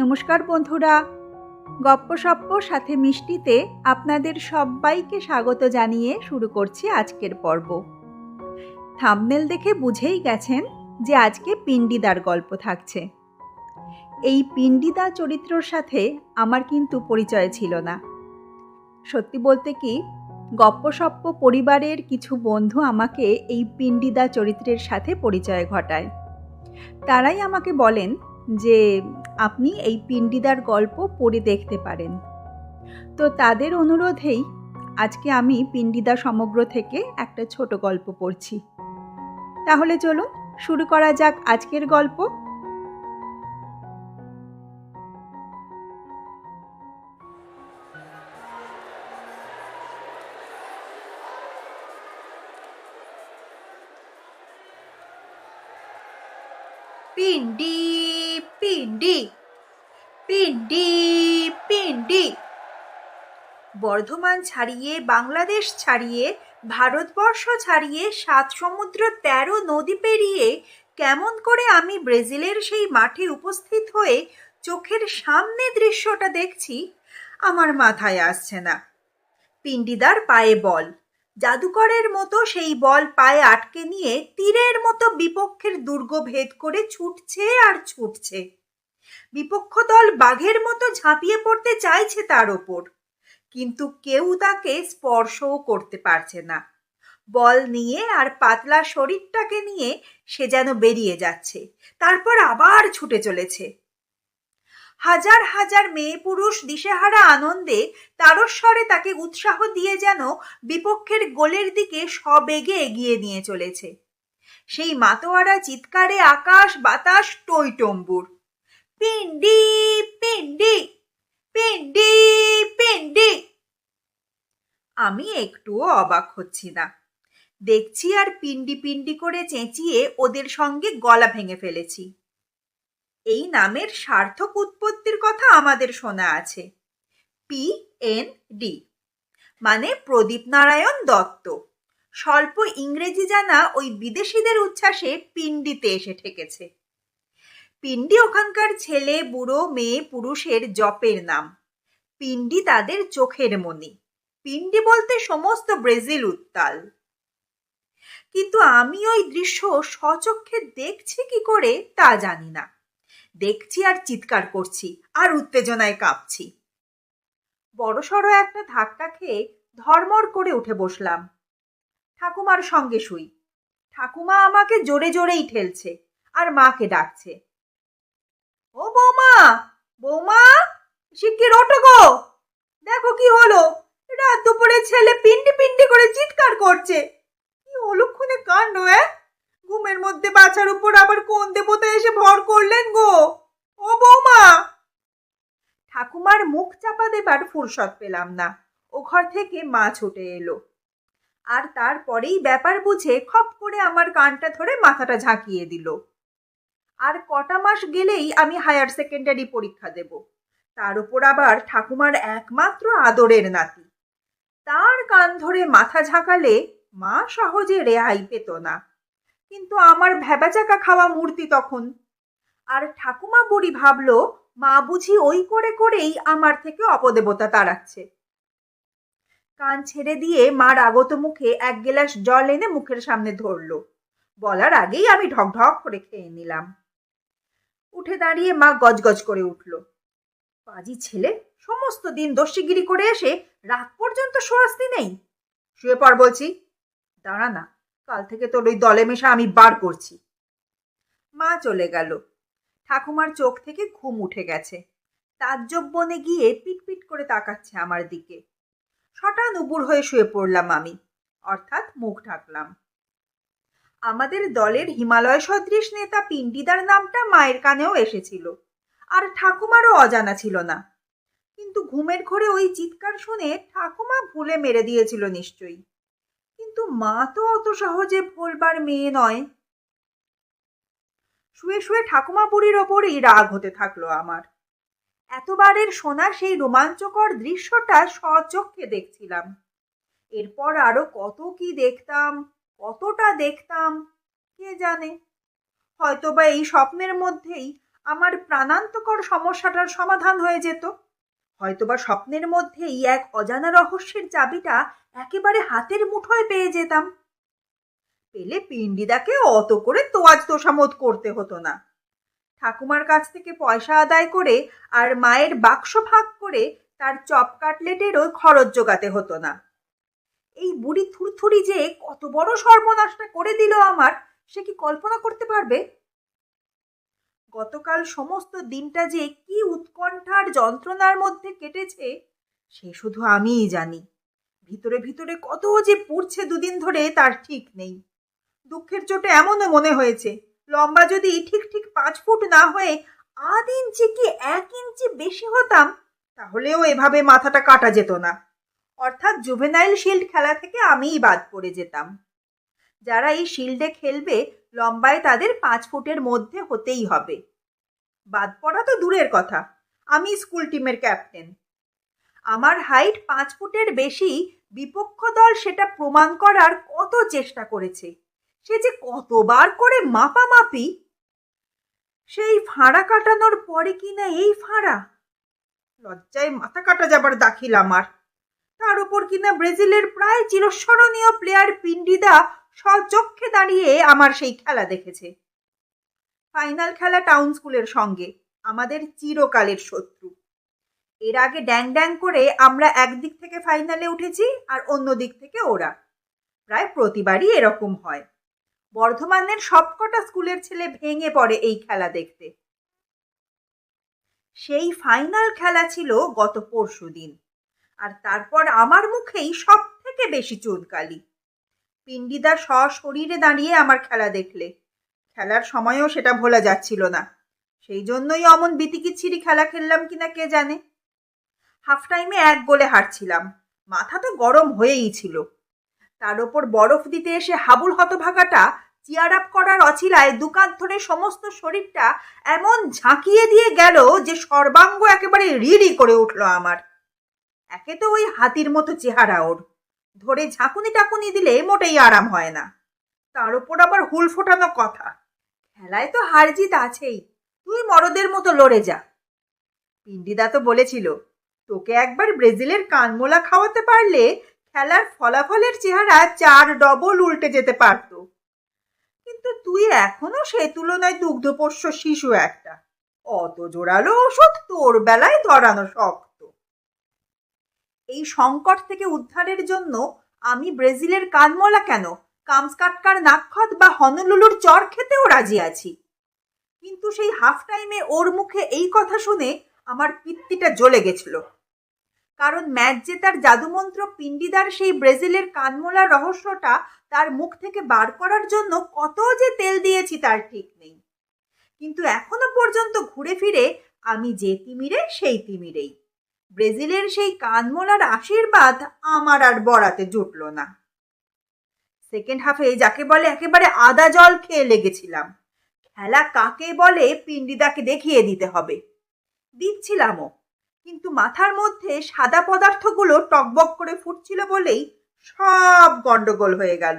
নমস্কার বন্ধুরা। গপ্পসপ্প সাথে মিষ্টিতে আপনাদের সবাইকে স্বাগত জানিয়ে শুরু করছি আজকের পর্ব। থামনেল দেখে বুঝেই গেছেন যে আজকে পিণ্ডিদার গল্প থাকছে। এই পিণ্ডিদা চরিত্রর সাথে আমার কিন্তু পরিচয় ছিল না। সত্যি বলতে কি গপ্পসপ্প পরিবারের কিছু বন্ধু আমাকে এই পিণ্ডিদা চরিত্রের সাথে পরিচয় ঘটায়। তারাই আমাকে বলেন যে আপনি এই পিণ্ডিদার গল্প পড়ে দেখতে পারেন। তো তাদের অনুরোধেই আজকে আমি পিণ্ডিদা সমগ্র থেকে একটা ছোট গল্প পড়ছি। তাহলে চলুন, শুরু করা যাক আজকের গল্প। পিন্ডি পিন্ডি। বর্ধমান ছাড়িয়ে, বাংলাদেশ ছাড়িয়ে, ভারতবর্ষ ছাড়িয়ে সাত সমুদ্র তেরো নদী পেরিয়ে কেমন করে আমি ব্রাজিলের সেই মাঠে উপস্থিত হয়ে চোখের সামনে দৃশ্যটা দেখছি, আমার মাথায় আসছে না। পিন্ডিদার পায়ে বল, জাদুকরের মতো সেই বল পায়ে আটকে নিয়ে তীরের মতো বিপক্ষের দুর্গ ভেদ করে ছুটছে আর ছুটছে। বিপক্ষ দল বাঘের মতো ঝাঁপিয়ে পড়তে চাইছে তার ওপর। কিন্তু কেউ তাকে স্পর্শও করতে পারছে না। বল নিয়ে আর পাতলা শরীরটাকে নিয়ে সে যেন বেরিয়ে যাচ্ছে, তারপর আবার ছুটে চলেছে। হাজার হাজার মেয়ে পুরুষ দিশেহারা আনন্দে তারস্বরে তাকে উৎসাহ দিয়ে যেন বিপক্ষের গোলের দিকে সবেগে এগিয়ে নিয়ে চলেছে। সেই মাতোয়ারা চিৎকারে আকাশ বাতাস টইটম্বুর পিন্ডি পিন্ডি পিন্ডি পিন্ডি আমি একটুও অবাক হচ্ছি না। দেখছি আর পিন্ডি পিন্ডি করে চেঁচিয়ে ওদের সঙ্গে গলা ভেঙে ফেলেছি। এই নামের সার্থক উৎপত্তির কথা আমাদের শোনা আছে। পি এন ডি মানে প্রদীপ নারায়ণ দত্ত। স্বল্প ইংরেজি জানা ওই বিদেশিদের উচ্ছ্বাসে পিণ্ডিতে এসে ঠেকেছে। পিণ্ডি ওখানকার ছেলে, বুড়ো, মেয়ে, পুরুষের জপের নাম। পিণ্ডি তাদের চোখের মনি পিণ্ডি বলতে সমস্ত ব্রেজিল উত্তাল। কিন্তু আমি ওই দৃশ্য সচক্ষে দেখছি কি করে তা জানি না। দেখছি আর চিৎকার করছি, আর উত্তেজনায় কাঁপছি। বড়সড় একটা ধাক্কা খেয়ে ধর্মর করে উঠে বসলাম। ঠাকুমার সঙ্গে শুই। ঠাকুমা আমাকে জোরে জোরেই ঠেলছে, আর মাকে ডাকছে। ও বৌমা বৌমা শিগগির ওঠো গো? দেখো কি হলো, রাত দুপুরে ছেলে পিন্ডি পিন্ডি করে চিৎকার করছে। কি অলক্ষণে কাণ্ড হ্যাঁ ঘুমের মধ্যে বাচ্চার উপর আবার কোন দেবতা এসে ভর করলেন গো? ও বৌমা! ঠাকুমার মুখ চাপা দেবার ফুরসত পেলাম না। ও ঘর থেকে মা ছুটে এলো। আর তারপরেই ব্যাপার বুঝে খপ করে আমার কানটা ধরে মাথাটা ঝাঁকিয়ে দিল। আর কটা মাস গেলেই আমি হায়ার সেকেন্ডারি পরীক্ষা দেব। তার উপর আবার ঠাকুমার একমাত্র আদরের নাতি। তার কান ধরে মাথা ঝাঁকালে মা সহজে রেহাই পেত না। কিন্তু আমার ভেবাচাকা খাওয়া মূর্তি তখন। আর ঠাকুমা বুড়ি ভাবল, মা বুঝি ওই করে করেই আমার থেকে অপদেবতা তাড়াচ্ছে। কান ছেড়ে দিয়ে মার আগত মুখে এক গেলাস জল এনে মুখের সামনে ধরলো। বলার আগেই আমি ঢক ঢক করে খেয়ে নিলাম। উঠে দাঁড়িয়ে মা গজগজ করে উঠল। পাজি ছেলে, সমস্ত দিন দস্যিগিরি করে এসে রাত পর্যন্ত সোয়াস্তি নেই। শুয়ে পর বলছি। দাঁড়া না, কাল থেকে তোর ওই দলে মেশা আমি বার করছি। মা চলে গেল। ঠাকুমার চোখ থেকে ঘুম উঠে গেছে। তাজ্জব বনে গিয়ে পিটপিট করে তাকাচ্ছে আমার দিকে। শটান উবুর হয়ে শুয়ে পড়লাম আমি। অর্থাৎ মুখ ঢাকলাম। আমাদের দলের হিমালয় সদৃশ নেতা পিন্ডিদার নামটা মায়ের কানেও এসেছিল। আর ঠাকুমারও অজানা ছিল না। কিন্তু ঘুমের ঘরে ওই চিৎকার শুনে ঠাকুমা ভুলে মেরে দিয়েছিল নিশ্চয়ই। কিন্তু মা তো অত সহজে ভোলবার মেয়ে নয়। শুয়ে শুয়ে ঠাকুমা বুড়ির ওপরই রাগ হতে থাকল আমার। এতবারের শোনা সেই রোমাঞ্চকর দৃশ্যটা সচক্ষে দেখছিলাম। এরপর আরও কত কি দেখতাম কতটা দেখতাম, কে জানে? হয়তোবা এই স্বপ্নের মধ্যেই আমার প্রাণান্তকর সমস্যাটার সমাধান হয়ে যেত। হয়তোবা স্বপ্নের মধ্যেই এক অজানা রহস্যের চাবিটা একেবারে হাতের মুঠোয় পেয়ে যেতাম। পেলে পিণ্ডিদাকে অত করে তোয়াজ তোষামত করতে হতো না। ঠাকুমার কাছ থেকে পয়সা আদায় করে আর মায়ের বাক্স ভাগ করে তার চপ কাটলেটেরও খরচ জোগাতে হতো না। এই বুড়ি থুরথুরি যে কত বড় সর্বনাশটা করে দিল আমার, সে কি কল্পনা করতে পারবে? গতকাল সমস্ত দিনটা যে কি উৎকণ্ঠার যন্ত্রণার মধ্যে কেটেছে, সে শুধু আমিই জানি। ভিতরে ভিতরে কত যে পুড়ছে দুদিন ধরে তার ঠিক নেই। দুঃখের চোটে এমনও মনে হয়েছে, লম্বা যদি ঠিক ঠিক পাঁচ ফুট না হয়ে আধ ইঞ্চি কি এক ইঞ্চি বেশি হতাম, তাহলেও এভাবে মাথাটা কাটা যেত না। অর্থাৎ জুভেনাইল শিল্ড খেলা থেকে আমিই বাদ পড়ে যেতাম। যারা এই শিল্ডে খেলবে, লম্বায় তাদের পাঁচ ফুটের মধ্যে হতেই হবে। বাদ পড়া তো দূরের কথা, আমি স্কুল টিমের ক্যাপ্টেন আমার হাইট পাঁচ ফুটের বেশি বিপক্ষ দল সেটা প্রমাণ করার কত চেষ্টা করেছে। সে যে কতবার করে মাপামাপি, সেই ফাঁড়া কাটানোর পরে কিনা এই ফাঁড়া? লজ্জায় মাথা কাটা যাবার দাখিল আমার। তার উপর কিনা ব্রাজিলের প্রায় চিরস্মরণীয় প্লেয়ার পিন্ডিদা সচক্ষে দাঁড়িয়ে আমার সেই খেলা দেখেছে। ফাইনাল খেলা টাউন স্কুলের সঙ্গে, আমাদের চিরকালের শত্রু। এর আগে ড্যাং ড্যাং করে আমরা একদিক থেকে ফাইনালে উঠেছি আর অন্য দিক থেকে ওরা। প্রায় প্রতিবারই এরকম হয়। বর্ধমানের সবকটা স্কুলের ছেলে ভেঙে পড়ে এই খেলা দেখতে। সেই ফাইনাল খেলা ছিল গত পরশু দিন আর তারপর আমার মুখেই সব থেকে বেশি চুনকালি পিন্ডিদা সশরীরে দাঁড়িয়ে আমার খেলা দেখলে। খেলার সময়ও সেটা ভোলা যাচ্ছিল না। সেই জন্যই অমন বিতিকিচ্ছিরি খেলা খেললাম কিনা কে জানে? হাফ টাইমে এক গোলে হারছিলাম। মাথা তো গরম হয়েই ছিল। তার ওপর বরফ দিতে এসে হাবুল হতভাগাটা চিয়ার আপ করার অছিলায় দুকান ধরে সমস্ত শরীরটা এমন ঝাঁকিয়ে দিয়ে গেল যে সর্বাঙ্গ একেবারে রিড়ি করে উঠল আমার। একে তো ওই হাতির মতো চেহারা ওর। ধরে ঝাঁকুনি টাকুনি দিলে মোটেই আরাম হয় না। তার উপর আবার হুল ফোটানো কথা। খেলায় তো হার জিত আছেই। তুই মরদের মতো লড়ে যা। পিন্ডিদা তো বলেছিল, তোকে একবার ব্রেজিলের কানমোলা খাওয়াতে পারলে খেলার ফলাফলের চেহারা চার ডবল উল্টে যেতে পারত। কিন্তু তুই এখনও সে তুলনায় দুগ্ধপোষ্য শিশু একটা। অত জোরালো ওষুধ তোর বেলায় ধরানো শক্ত এই সংকট থেকে উদ্ধারের জন্য আমি ব্রাজিলের কানমলা কেন? কামসকাটকার নাক্ষত বা হনলুলুর চর খেতেও রাজি আছি। কিন্তু সেই হাফ টাইমে ওর মুখে এই কথা শুনে আমার পিত্তিটা জ্বলে গেছিল। কারণ ম্যাচ জেতার জাদুমন্ত্র পিন্ডিদার সেই ব্রাজিলের কানমোলার রহস্যটা তার মুখ থেকে বার করার জন্য কত যে তেল দিয়েছি তার ঠিক নেই। কিন্তু এখনও পর্যন্ত ঘুরে ফিরে আমি যে তিমিরে সেই তিমিরেই। ব্রাজিলের সেই কানমোলার আশীর্বাদ আমার আর বড়াতে জুটল না। সেকেন্ড হাফে যাকে বলে একেবারে আদা জল খেয়ে লেগেছিলাম। খেলা কাকে বলে পিন্ডিদাকে দেখিয়ে দিতে হবে। দিচ্ছিলামও, কিন্তু মাথার মধ্যে সাদা পদার্থগুলো টকবক করে ফুটছিল বলেই সব গন্ডগোল হয়ে গেল।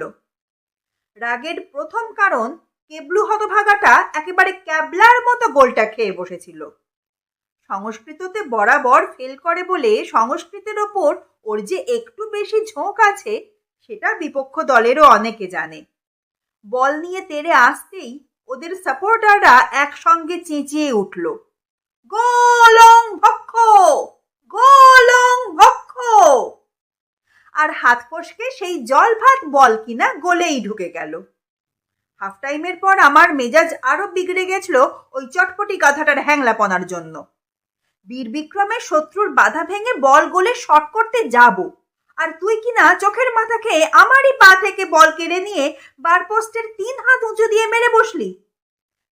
রাগের প্রথম কারণ কেবলু হতভাগাটা একেবারে ক্যাবলার মতো গোলটা খেয়ে বসেছিল। সংস্কৃততে বরাবর ফেল করে বলে সংস্কৃতের ওপর ওর যে একটু বেশি ঝোঁক আছে, সেটা বিপক্ষ দলেরও অনেকে জানে। বল নিয়ে তেড়ে আসতেই ওদের সাপোর্টাররা একসঙ্গে চেঁচিয়ে উঠল গোলং ভক্ষ গোলং ভক্ষ আর হাত ফসকে সেই জল ভাত বল কিনা গোলেই ঢুকে গেল। হাফ টাইমের পর আমার মেজাজ আরও বিগড়ে গেছিল ওই চটপটি গাধাটার হ্যাংলাপনার জন্য। বীর বিক্রমের শত্রুর বাধা ভেঙে বল গোলে শট করতে যাব। আর তুই কিনা চোখের মাথা খেয়ে আমারই পা থেকে বল কেড়ে নিয়ে বারপোস্টের তিন হাত উঁচু দিয়ে মেরে বসলি?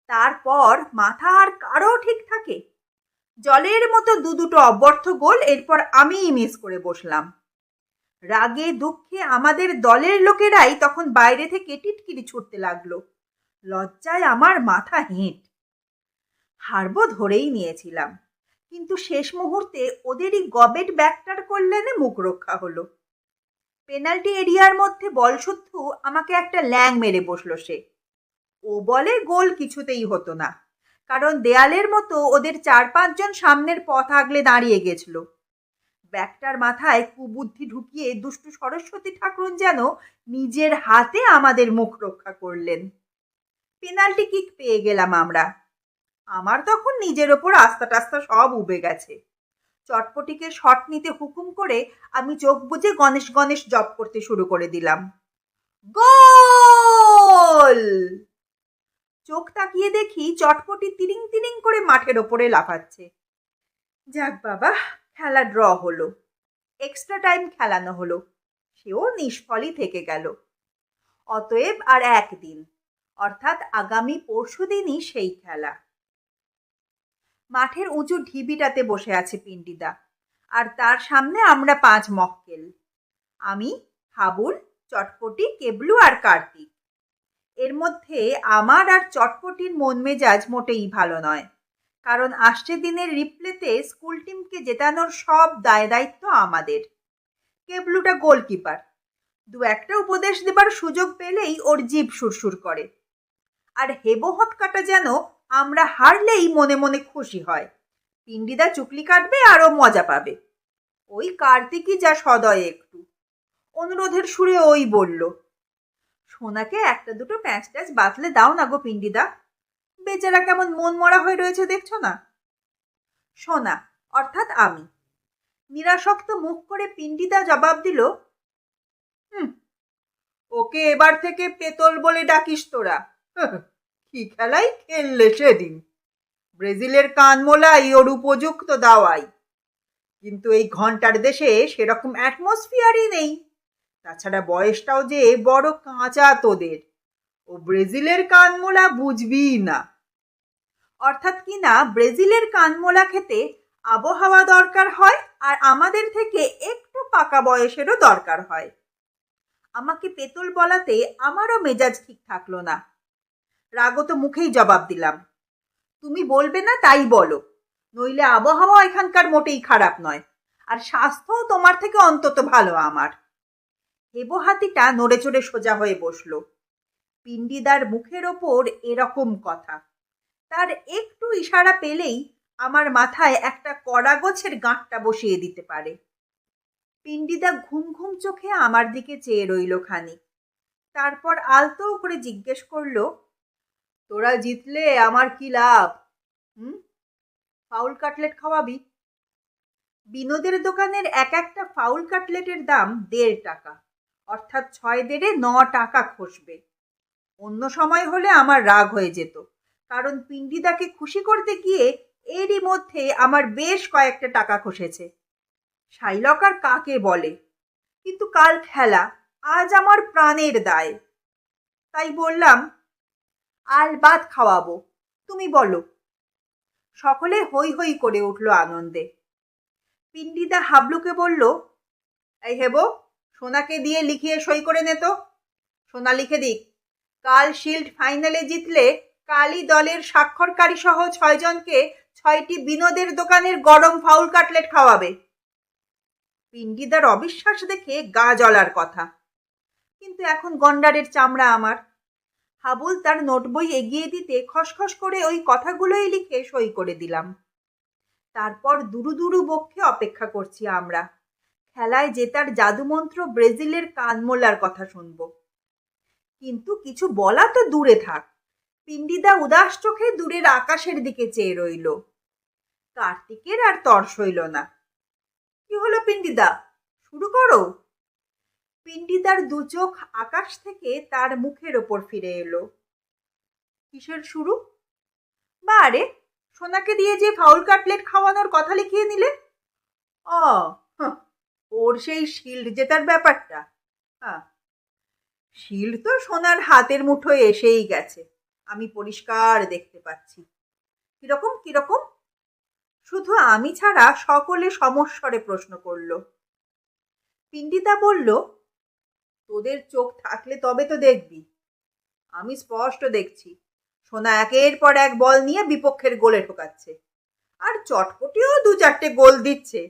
তারপর মাথা আর কারও ঠিক থাকে। জলের মতো দু দুটো অব্যর্থ গোল এরপর আমিই মিস করে বসলাম। রাগে দুঃখে আমাদের দলের লোকেরাই তখন বাইরে থেকে টিটকিরি ছুটতে লাগল। লজ্জায় আমার মাথা হেঁট। হারবো ধরেই নিয়েছিলাম। কিন্তু শেষ মুহূর্তে ওদেরই গবেট ব্যাকটার কল্যাণে মুখ রক্ষা হলো। পেনাল্টি এরিয়ার মধ্যে বলসুদ্ধু আমাকে একটা ল্যাং মেরে বসল সে। ও বলে গোল কিছুতেই হতো না, কারণ দেয়ালের মতো ওদের চার পাঁচজন সামনের পথ আগলে দাঁড়িয়ে গেছিল। ব্যাগটার মাথায় কুবুদ্ধি ঢুকিয়ে দুষ্টু সরস্বতী ঠাকুরন যেন নিজের হাতে আমাদের মুখ রক্ষা করলেন। পেনাল্টি কিক পেয়ে গেলাম আমরা। আমার তখন নিজের ওপর আস্তা টাস্তা সব উবে গেছে। চটপটিকে শট নিতে হুকুম করে আমি চোখ বুজে গণেশ গণেশ জপ করতে শুরু করে দিলাম। গোল! চোখ তাকিয়ে দেখি চটপটি তিরিং তিরিং করে মাঠের ওপরে লাফাচ্ছে। যাক বাবা, খেলা ড্র হলো। এক্সট্রা টাইম খেলানো হলো। সেও নিষ্ফলই থেকে গেল। অতএব আর একদিন, অর্থাৎ আগামী পরশু দিনই সেই খেলা। মাঠের উঁচু ঢিবিটাতে বসে আছে পিন্ডিদা আর তার সামনে আমরা পাঁচ মক্কেল। আমি, হাবুল, চটপটি, কেবলু আর কার্তিক। এর মধ্যে আমার আর চটপটির মন মেজাজ মোটেই ভালো নয়। কারণ আসছে দিনের রিপ্লেতে স্কুল টিমকে জেতানোর সব দায় দায়িত্ব আমাদের। কেবলুটা গোলকিপার। দু একটা উপদেশ দেবার সুযোগ পেলেই ওর জীব সুরসুর করে। আর হেবহত কাটা যেন আমরা হারলেই মনে মনে খুশি হয়। পিন্ডিদা চুকলি কাটবে আরও মজা পাবে। ওই কার্তিকই যা সদয় একটু। অনুরোধের সুরে ওই বলল, সোনাকে একটা দুটো প্যাঁচ ট্যাচ বাতলে দাও না গো পিন্ডিদা বেচারা কেমন মন মরা হয়ে রয়েছে দেখছ না? সোনা, অর্থাৎ আমি। নিরাসক্ত মুখ করে পিন্ডিদা জবাব দিল, হুম, ওকে এবার থেকে পেতল বলে ডাকিস তোরা। কি খেলাই? খেললে সেদিন। ব্রাজিলের কানমোলাই ওর উপযুক্ত দাওয়াই। কিন্তু এই ঘণ্টার দেশে সেরকম অ্যাটমসফিয়ারই নেই। তাছাড়া বয়সটাও যে বড় কাঁচা তোদের। ও ব্রাজিলের কানমোলা বুঝবি না। অর্থাৎ কি না, ব্রাজিলের কানমোলা খেতে আবহাওয়া দরকার হয় আর আমাদের থেকে একটু পাকা বয়সেরও দরকার হয়। আমাকে পেতল বলাতে আমারও মেজাজ ঠিক থাকল না। রাগত মুখেই জবাব দিলাম। তুমি বলবে না, তাই বলো। নইলে আবহাওয়া এখানকার মোটেই খারাপ নয়, আর স্বাস্থ্যও তোমার থেকে অন্তত ভালো আমার। হেবো হাতিটা নড়ে চড়ে সোজা হয়ে বসল। পিন্ডিদার মুখের ওপর এরকম কথা। তার একটু ইশারা পেলেই আমার মাথায় একটা কড়া গোছের গাঁটটা বসিয়ে দিতে পারে। পিন্ডিদা ঘুম ঘুম চোখে আমার দিকে চেয়ে রইল খানিক। তারপর আলতো করে জিজ্ঞেস করল তোরা জিতলে আমার কি লাভ? হুম? ফাউল কাটলেট খাওয়াবি? বিনোদের দোকানের এক একটা ফাউল কাটলেটের দাম দেড় টাকা, অর্থাৎ ছয় দেড়ে ন টাকা খসবে। অন্য সময় হলে আমার রাগ হয়ে যেত, কারণ পিন্ডিদাকে খুশি করতে গিয়ে এরই মধ্যে আমার বেশ কয়েকটা টাকা খসেছে। শাইলকার কাকে বলে? কিন্তু কাল খেলা, আজ আমার প্রাণের দায়। তাই বললাম আল বাদ খাওয়াবো। তুমি বলো। সকলে হই হই করে উঠল আনন্দে। পিন্ডিদা হাবলুকে বলল, এই হেবো, সোনাকে দিয়ে লিখিয়ে সই করে নে তো। সোনা লিখে দিক। কাল শিল্ড ফাইনালে জিতলে কালই দলের স্বাক্ষরকারী সহ ছয়জনকে ছয়টি বিনোদের দোকানের গরম ফাউল কাটলেট খাওয়াবে। পিন্ডিদার অবিশ্বাস দেখে গা জ্বলার কথা। কিন্তু এখন গন্ডারের চামড়া আমার। হাবুল তার নোটবই এগিয়ে দিতে খসখস করে ওই কথাগুলোই লিখে সই করে দিলাম। তারপর দুরু দুরু বক্ষে অপেক্ষা করছি আমরা। খেলায় জেতার জাদুমন্ত্র ব্রাজিলের কানমোলার কথা শুনব। কিন্তু কিছু বলা তো দূরে থাক। পিন্ডিদা উদাস চোখে দূরের আকাশের দিকে চেয়ে রইল। কার্তিকের আর তর্স হইল না। কি হলো পিন্ডিদা শুরু করো। পিন্ডিদার দু চোখ আকাশ থেকে তার মুখের ওপর ফিরে এলো। কিসের শুরু? বা আরে সোনাকে দিয়ে যে ফাউল কাটলেট খাওয়ানোর কথা লিখিয়ে নিলে? হাহ, ওর সেই শিল্ড জেতার ব্যাপারটা। শিল্ড তো সোনার হাতের মুঠোয় এসেই গেছে আমি পরিষ্কার দেখতে পাচ্ছি। কীরকম কীরকম? শুধু আমি ছাড়া সকলে সমস্বরে প্রশ্ন করল। পিন্ডিতা বলল তোদের চোখ থাকলে তবে তো দেখবি। আমি স্পষ্ট দেখছি। সোনা একের পর এক বল নিয়ে বিপক্ষের গোলে ঠোকাচ্ছে। আর চটপটিও দু চারটে গোল দিচ্ছে।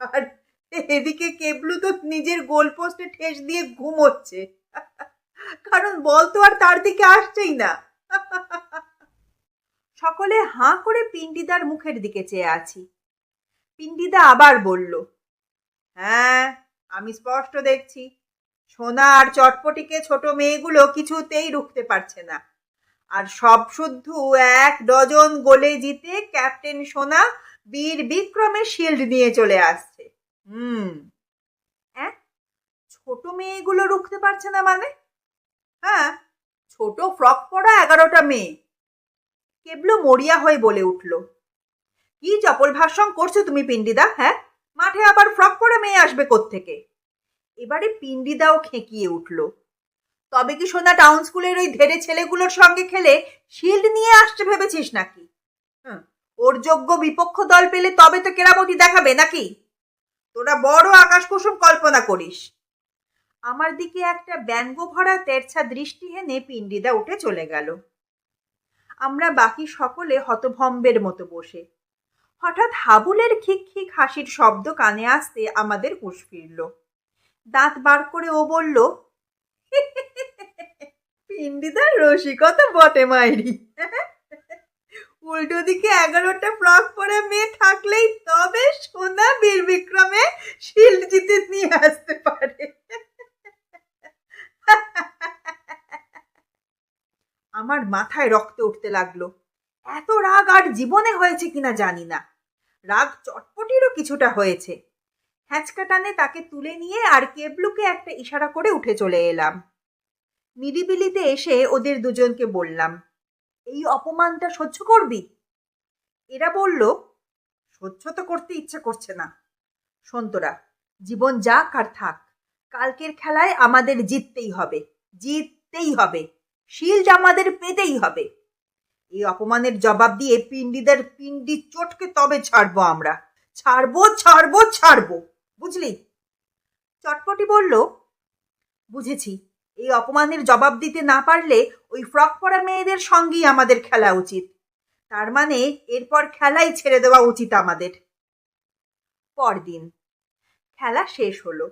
আর এদিকে কেবলু তো নিজের গোল পোস্টে ঠেস দিয়ে ঘুমোচ্ছে। কারণ বল তো আর তার দিকে আসছেই না। সকলে হাঁ করে পিন্ডিদার মুখের দিকে চেয়ে আছি। পিন্ডিদা আবার বলল হ্যাঁ আমি স্পষ্ট দেখছি। সোনা আর চটপটিকে ছোট মেয়েগুলো কিছুতেই রুখতে পারছে না। আর সব শুদ্ধ এক ডজন গোলে জিতে ক্যাপ্টেন সোনা বীর বিক্রমে শিল্ড নিয়ে চলে আসছে। হুম। ছোট মেয়েগুলো রুখতে পারছে না মানে? হ্যাঁ ছোট ফ্রক পরা এগারোটা মেয়ে। কেবলু মরিয়া হয়ে বলে উঠল, কি চপল ভাষণ করছ তুমি পিন্ডিদা হ্যাঁ? মাঠে আবার ফ্রক পরে মেয়ে আসবে থেকে এবারে পিন্ডিদাও খেঁকিয়ে উঠল। তবে কি সোনা টাউন স্কুলের ওই ধেরে ছেলেগুলোর সঙ্গে খেলে শিল্ড নিয়ে আসতে ভেবেছিস নাকি? ওর যোগ্য বিপক্ষ দল পেলে তবে তো কেরামতি দেখাবে নাকি? তোরা বড় আকাশ কুসুম কল্পনা করিস। আমার দিকে একটা ব্যঙ্গ ভরা তেরছা দৃষ্টি হেনে পিন্ডিদা উঠে চলে গেল। আমরা বাকি সকলে হতভম্বের মতো বসে। হঠাৎ হাবুলের খিক খিক হাসির শব্দ কানে আসতে আমাদের হুঁশ ফিরল। দাঁত বার করে ও বলল, পিন্ডিদার রসিকতা বটে মাইরি। উল্টো দিকে এগারোটা ফ্রক পরে মেয়ে থাকলেই তবে সোনা বীর বিক্রমে শিল্ড জিতে নিয়ে আসতে পারে। আমার মাথায় রক্ত উঠতে লাগল। এত রাগ আর জীবনে হয়েছে কিনা জানি না। রাগ চটপটিরও কিছুটা হয়েছে। হ্যাঁচকা টানে তাকে তুলে নিয়ে আর কেবলুকে একটা ইশারা করে উঠে চলে এলাম। নিরিবিলিতে এসে ওদের দুজনকে বললাম, এই অপমানটা সহ্য করবি? এরা বলল, সহ্য তো করতে ইচ্ছে করছে না। সন্তরা জীবন যাক আর থাক, কালকের খেলায় আমাদের জিততেই হবে জিততেই হবে, শিল্ড আমাদের পেতেই হবে। এই অপমানের জবাব দিয়ে পিন্ডিদের পিন্ডি চটকে তবে ছাড়বো আমরা। ছাড়বো ছাড়বো ছাড়বো। বুঝলি? চটপটি বলল, বুঝেছি। এই অপমানের জবাব দিতে না পারলে ওই ফ্রক পরা মেয়েদের সঙ্গেই আমাদের খেলা উচিত। তার মানে এরপর খেলাই ছেড়ে দেওয়া উচিত আমাদের। পরদিন খেলা শেষ হলো।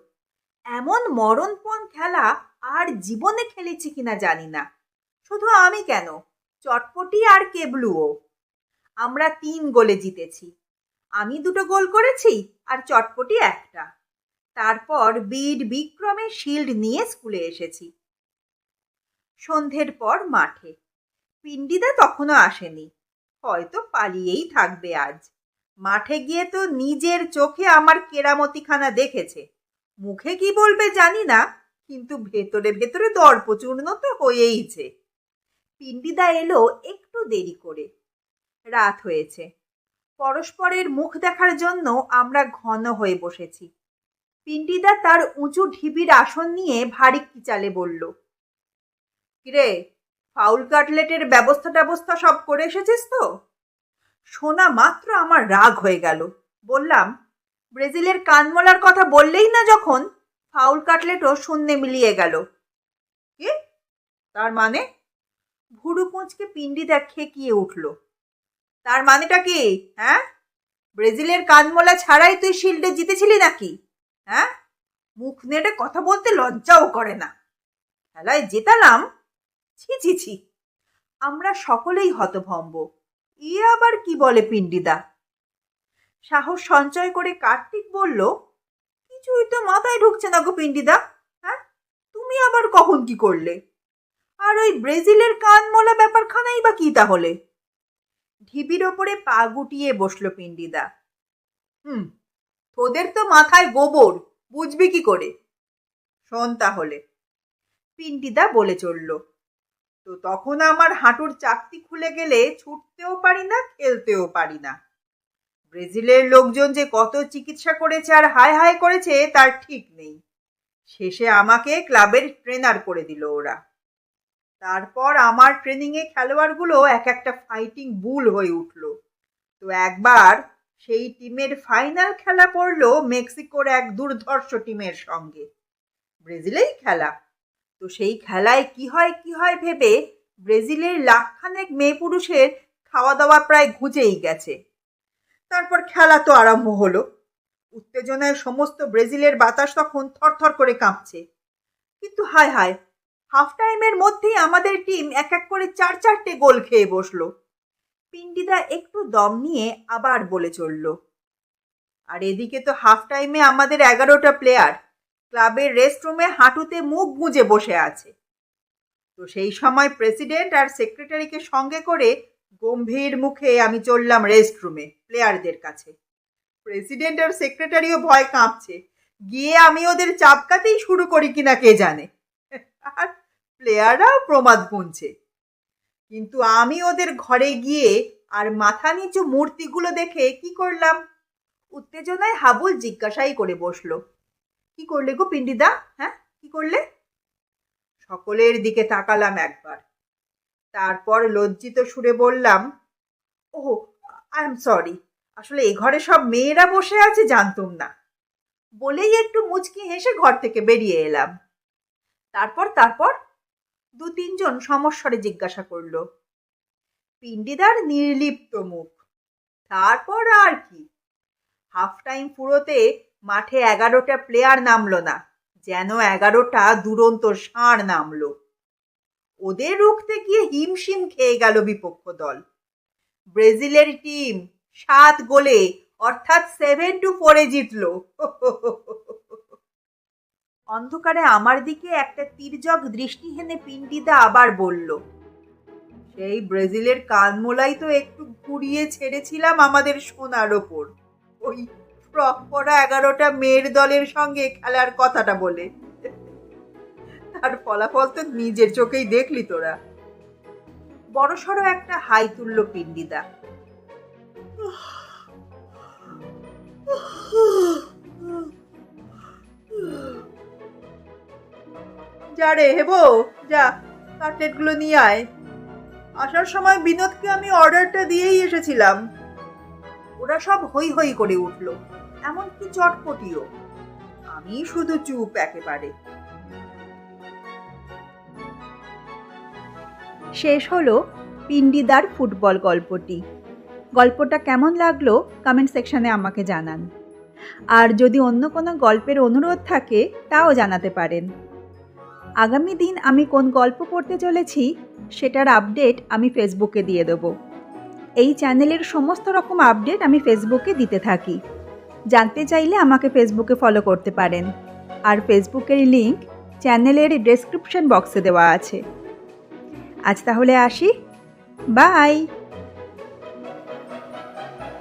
এমন মরণপণ খেলা আর জীবনে খেলেছি কিনা জানি না। শুধু আমি কেন? চটপটি আর কেবলুও। আমরা তিন গোলে জিতেছি। আমি দুটো গোল করেছি আর চটপটি একটা। তারপর বীর বিক্রমে শিল্ড নিয়ে স্কুলে এসেছি। সন্ধ্যের পর মাঠে। পিন্ডিদা তখনও আসেনি। হয়তো পালিয়েই থাকবে আজ। মাঠে গিয়ে তো নিজের চোখে আমার কেরামতিখানা দেখেছে। মুখে কি বলবে জানি না, কিন্তু ভেতরে ভেতরে দর্পচূর্ণ তো হয়েইছে পিন্ডিদা এলো একটু দেরি করে। রাত হয়েছে। পরস্পরের মুখ দেখার জন্য আমরা ঘন হয়ে বসেছি। পিন্ডিদা তার উঁচু ঢিবির আসন নিয়ে ভারী চালে বলল, কিরে, ফাউল কাটলেটের ব্যবস্থা ট্যাবস্থা সব করে এসেছিস তো? শোনা মাত্র আমার রাগ হয়ে গেল। বললাম, ব্রাজিলের কানমলার কথা বললেই না যখন ফাউল কাটলেটও শূন্যে মিলিয়ে গেল। কি? তার মানে? ভুরু কুঁচকে পিন্ডিদা খেকিয়ে উঠল তার মানেটা কি? হ্যাঁ? ব্রাজিলের কানমোলা ছাড়াই তুই শিল্ডে জিতেছিলি নাকি? হ্যাঁ? মুখ নেড়ে কথা বলতে লজ্জাও করে না। খেলায় জেতালাম? ছি ছি ছি। আমরা সকলেই হতভম্ব। ই আবার কি বলে পিন্ডিদা সাহস সঞ্চয় করে কার্তিক বলল, কিছুই তো মাথায় ঢুকছে না গো পিন্ডিদা হ্যাঁ? তুমি আবার কখন কি করলে? আর ওই ব্রাজিলের কানমলা ব্যাপারখানাই বা কি তাহলে? ঢিবির ওপরে পা গুটিয়ে বসল পিন্ডিদা হুম, তোদের তো মাথায় গোবর, বুঝবি কি করে? শোন তাহলে পিন্ডিদা বলে চলল, তো তখন আমার হাঁটুর চাকতি খুলে গেলে ছুটতেও পারি না, খেলতেও পারি না। ব্রাজিলের লোকজন যে কত চিকিৎসা করেছে আর হায় হায় করেছে, তার ঠিক নেই। শেষে আমাকে ক্লাবের ট্রেনার করে দিল ওরা। তারপর আমার ট্রেনিংয়ে খেলোয়াড়গুলো এক একটা ফাইটিং বুল হয়ে উঠল। তো একবার সেই টিমের ফাইনাল খেলা পড়ল মেক্সিকোর এক দুর্ধর্ষ টিমের সঙ্গে। ব্রাজিলেই খেলা। তো সেই খেলায় কি হয় কি হয় ভেবে ব্রাজিলের লাখখানেক মেয়ে পুরুষের খাওয়া দাওয়া প্রায় ঘুচেই গেছে। তারপর খেলা তো আরম্ভ হলো। উত্তেজনায় সমস্ত ব্রাজিলের বাতাস তখন থরথর করে কাঁপছে। কিন্তু হায় হায় হাফ টাইমের মধ্যেই আমাদের টিম এক এক করে চার চারটে গোল খেয়ে বসল। পিন্ডিদা একটু দম নিয়ে আবার বলে চলল, আর এদিকে তো হাফ টাইমে আমাদের এগারোটা প্লেয়ার ক্লাবের রেস্টরুমে হাঁটুতে মুখ গুঁজে বসে আছে। তো সেই সময় প্রেসিডেন্ট আর সেক্রেটারিকে সঙ্গে করে গম্ভীর মুখে আমি চললাম রেস্টরুমে প্লেয়ারদের কাছে। প্রেসিডেন্ট আর সেক্রেটারিও ভয় কাঁপছে, গিয়ে আমি ওদের চাপকাতেই শুরু করি কিনা কে জানে? আর প্লেয়াররাও প্রমাদ গুনছে। কিন্তু আমি ওদের ঘরে গিয়ে আর মাথা নিচু মূর্তিগুলো দেখে কি করলাম? উত্তেজনায় হাবুল জিজ্ঞাসাই করে বসল। কি করলে গো পিন্ডিদা হ্যাঁ কি করলে? সকলের দিকে তাকালাম একবার। তারপর লজ্জিত সুরে বললাম, ওহ, আই এম সরি। আসলে এ ঘরে সব মেয়েরা বসে আছে, জানতুম না। বলেই একটু মুচকি হেসে ঘর থেকে বেরিয়ে এলাম। তারপর তারপর দু তিনজন সমস্বরে জিজ্ঞাসা করল পিন্ডিদার নির্লিপ্ত মুখ, তারপর আর কি? হাফ টাইম পুরোতে মাঠে এগারোটা প্লেয়ার নামলো না, যেন এগারোটা দুরন্ত ষাঁড় নামলো। ওদের রুখতে গিয়ে হিমশিম খেয়ে গেল বিপক্ষ দল। ব্রাজিলের টিম সাত গোলে, অর্থাৎ সেভেন টু ফোরে জিতলো। অন্ধকারে আমার দিকে একটা তির্যক দৃষ্টি হেনে পিন্ডিদা আবার বলল, সেই ব্রাজিলের কানমোলাই তো একটু ঘুরিয়ে ছেড়েছিলাম আমাদের সোনার ওপর। ওই ফ্রক পরা এগারোটা মেয়ের দলের সঙ্গে খেলার কথাটা বলে। তার ফলাফল তো নিজের চোখেই দেখলি তোরা। বড়সড় একটা হাই তুলল পিন্ডিদা যা রে হেবো যা কাটলেটগুলো নিয়ে আয়। আসার সময় বিনোদকে আমি অর্ডারটা দিয়েই এসেছিলাম। ওরা সব হই হই করে উঠল, এমনকি চটপটিও। আমি শুধু চুপ একেবারে। শেষ হলো পিন্ডিদার ফুটবল গল্পটি। গল্পটা কেমন লাগল কমেন্ট সেকশনে আমাকে জানান। আর যদি অন্য কোনো গল্পের অনুরোধ থাকে, তাও জানাতে পারেন। আগামী দিন আমি কোন গল্প পড়তে চলেছি সেটার আপডেট আমি ফেসবুকে দিয়ে দেবো। এই চ্যানেলের সমস্ত রকম আপডেট আমি ফেসবুকে দিতে থাকি। জানতে চাইলে আমাকে ফেসবুকে ফলো করতে পারেন। আর ফেসবুকের লিংক চ্যানেলের ডেসক্রিপশন বক্সে দেওয়া আছে। আজ তাহলে আসি। বাই!